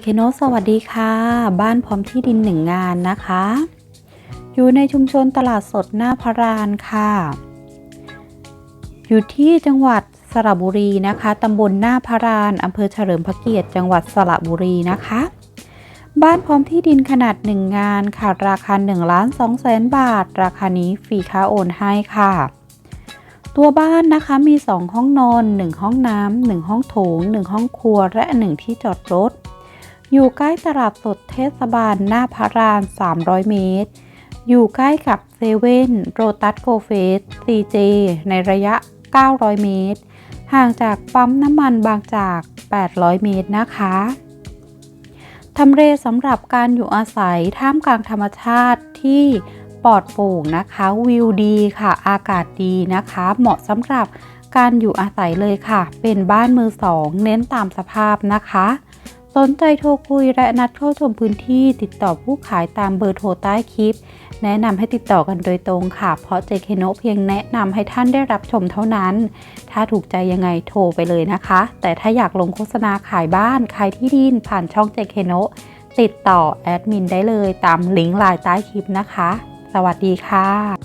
เคโนสวัสดีค่ะ บ้านพร้อมที่ดินหนึ่งงานนะคะ อยู่ในชุมชนตลาดสดหน้าพระรานค่ะ อยู่ที่จังหวัดสระบุรีนะคะตำบลหน้าพระรานอำเภอเฉลิมพระเกียรติจังหวัดสระบุรีนะคะ บ้านพร้อมที่ดินขนาดหนึ่งงานค่ะ ราคา1ล้าน2แสนบาท ราคานี้ฟรีค่าโอนให้ค่ะ ตัวบ้านนะคะมี 2 ห้องนอน 1 ห้องน้ำ1ห้องโถง 1 ห้องครัวและ 1 ที่จอดรถ อยู่ใกล้ตลาดสดเทศบาลหน้าพระราน 300 เมตร อยู่ใกล้กับเซเว่นโรตัสโกเฟสซีเจในระยะ 900 เมตร ห่างจากปั๊มน้ำมันบางจาก 800 เมตรนะคะทำเลสำหรับการอยู่อาศัยท่ามกลางธรรมชาติที่ปลอดโปร่งนะคะวิวดีค่ะ อากาศดีนะคะ เหมาะสำหรับการอยู่อาศัยเลยค่ะ เป็นบ้านมือสอง เน้นตามสภาพนะคะ สนใจโทรคุยและนัดเข้าชมพื้นที่ติดต่อผู้ขายตามเบอร์โทรใต้คลิป แนะนำให้ติดต่อกันโดยตรงค่ะ เพราะเจเคโนเพียงแนะนำให้ท่านได้รับชมเท่านั้น ถ้าถูกใจยังไงโทรไปเลยนะคะ แต่ถ้าอยากลงโฆษณาขายบ้านขายที่ดินผ่านช่องเจเคโนติดต่อแอดมินได้เลยตามลิงก์ไลน์ใต้คลิปนะคะ สวัสดีค่ะ